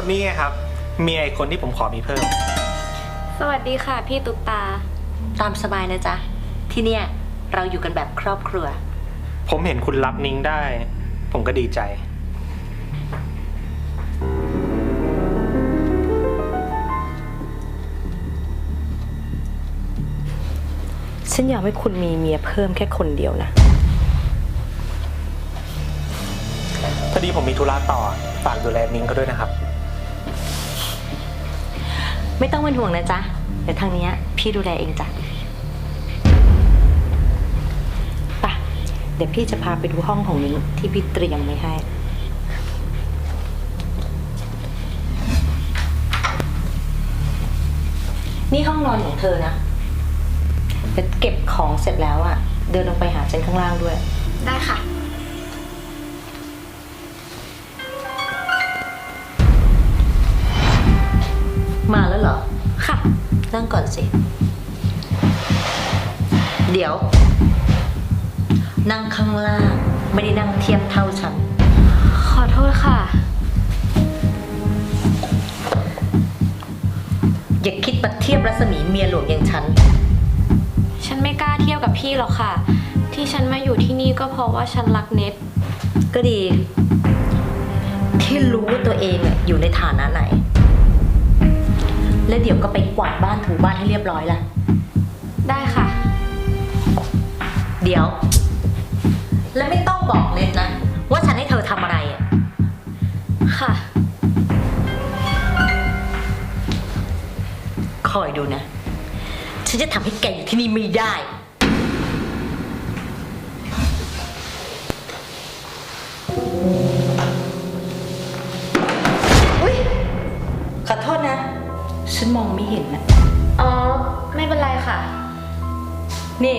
คนนี้ไงครับ เมียไอ้คนที่ผมขอมีเพิ่ม สวัสดีค่ะ พี่ตุ๊กตา ตามสบายนะจ๊ะ ที่เนี่ยเราอยู่กันแบบครอบครัว ผมเห็นคุณรับนิ้งได้ ผมก็ดีใจ ฉันอยากให้คุณมีเมียเพิ่มแค่คนเดียวนะ พอดีผมมีธุระต่อ ฝากดูแลนิ้งก็ด้วยนะครับ ไม่ต้องเป็นห่วงนะจ๊ะ เดี๋ยวทางเนี้ยพี่ดูแลเองจ้ะไปะเดี๋ยวพี่จะพาไปดูห้องของนิ้งที่พี่เตรียมไว้ให้ นี่ห้องนอนของเธอนะเดี๋ยวเก็บของเสร็จแล้วอะเดินลงไปหาฉันข้างล่างด้วย ได้ค่ะ มาแล้วเหรอ ค่ะ นั่งก่อนสิ เดี๋ยว นั่งข้างล่าง ไม่ได้นั่งเทียบเท่าฉัน ขอโทษค่ะ อย่าคิดมาเทียบรัศมีเมียหลวงอย่างฉัน ฉันไม่กล้าเทียบกับพี่หรอกค่ะ ที่ฉันมาอยู่ที่นี่ก็เพราะว่าฉันรักเน็ต ก็ดี ที่รู้ว่าตัวเองอะอยู่ในฐานะไหน และเดี๋ยวก็ไปกวาดบ้านถูบ้านให้เรียบร้อยละได้ค่ะ เดี๋ยว และไม่ต้องบอกเน็ตนะ ว่าฉันให้เธอทำอะไรอะค่ะ คอยดูนะ ฉันจะทำให้แกอยู่ที่นี่ไม่ได้อุ๊ย ฉันมองไม่เห็นนะอ๋อ ไม่เป็นไรค่ะ นี่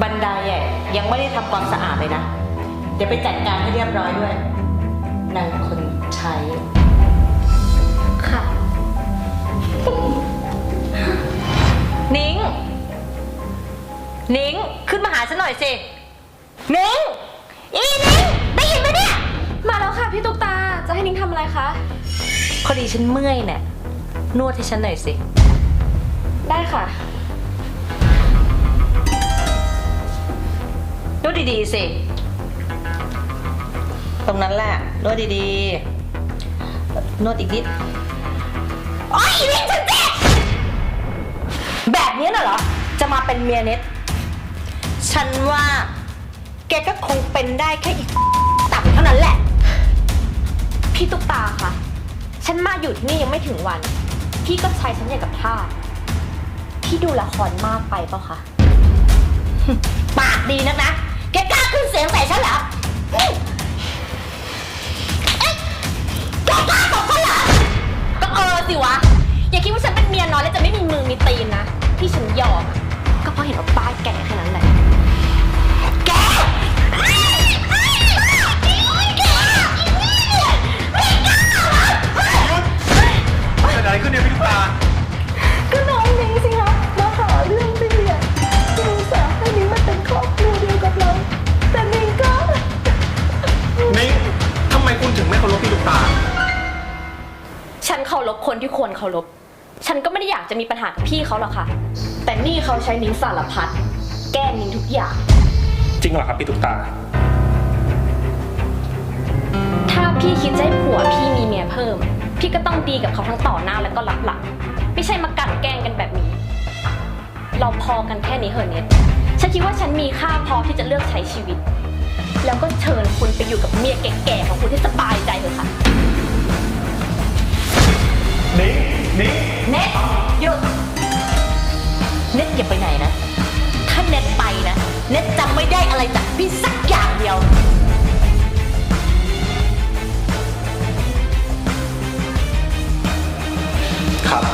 บันไดอะยังไม่ได้ทำความสะอาดเลยนะ เดี๋ยวไปจัดการให้เรียบร้อยด้วยนางคนใช้ ค่ะ นิ้ง นิ้ง ขึ้นมาหาฉันหน่อยสิ นิ้ง อีนิ้ง ได้ยินไหมเนี่ย มาแล้วค่ะพี่ตุ๊กตา จะให้นิ้งทำอะไรคะ พอดีฉันเมื่อยเนี่ย นวดให้ฉันหน่อยสิ ได้ค่ะ นวดดีๆสิ ตรงนั้นแหละ นวดดีๆ นวดอีกนิด โอ้ยอีนิ้งฉันเจ็บแบบนี้น่ะเหรอ จะมาเป็นเมียเน็ต ฉันว่า แกก็คงเป็นได้แค่อีกต่ำเท่านั้นแหละ พี่ตุ๊กตาค่ะ ฉันมาอยู่ที่นี่ยังไม่ถึงวัน พี่ก็ใช้ฉันอย่างกับท่าสพี่ดูละครมากไปเปล่าคะ ปากดีนักนะ แกกล้าขึ้นเสียงใส่ฉันเหรอเอ้ยเอ๊ะแกกล้าตบฉันเหรอก็เออสิวะ อย่าคิดว่าฉันเป็นเมียน้อยแล้วจะไม่มีมือมีตีนนะ ที่ฉันยอมอะก็เพราะเห็นว่าป้าแก่แค่นั้นารพคนที่ควรเคารพ ฉันก็ไม่ได้อยากจะมีปัญหากับพี่เขาหรอกค่ะ แต่นี่เขาใช้นิ้งสารพัด แกล้งนิ้งทุกอย่าง จริงเหรอครับพี่ลูกตา ถ้าพี่คิดจะให้ผัวพี่มีเมียเพิ่ม พี่ก็ต้องดีกับเขาทั้งต่อหน้าแล้วก็รับหลัง ไม่ใช่มากลันแกล้งกันแบบนี้ เราพอกันแค่นี้เหอะเน็ตฉันคิดว่าฉันมีค่าพอที่จะเลือกใช้ชีวิต แล้วก็เชิญคุณไปอยู่กับเมียแก่ๆของคุณที่สบายใจเถอะค่ะ นิ้งนิ้งเน็ตหยุดเน็ตอย่าไปไหนนะ ถ้าเน็ตไปนะ เน็ตจำไม่ได้อะไรจากพี่สักอย่างเดียว ครับ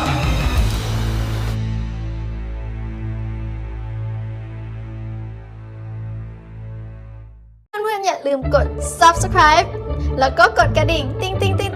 เพื่อนๆอย่าลืมกด subscribe แล้วก็กดกระดิ่ง ติ๊งติ๊งติ๊งติ๊ง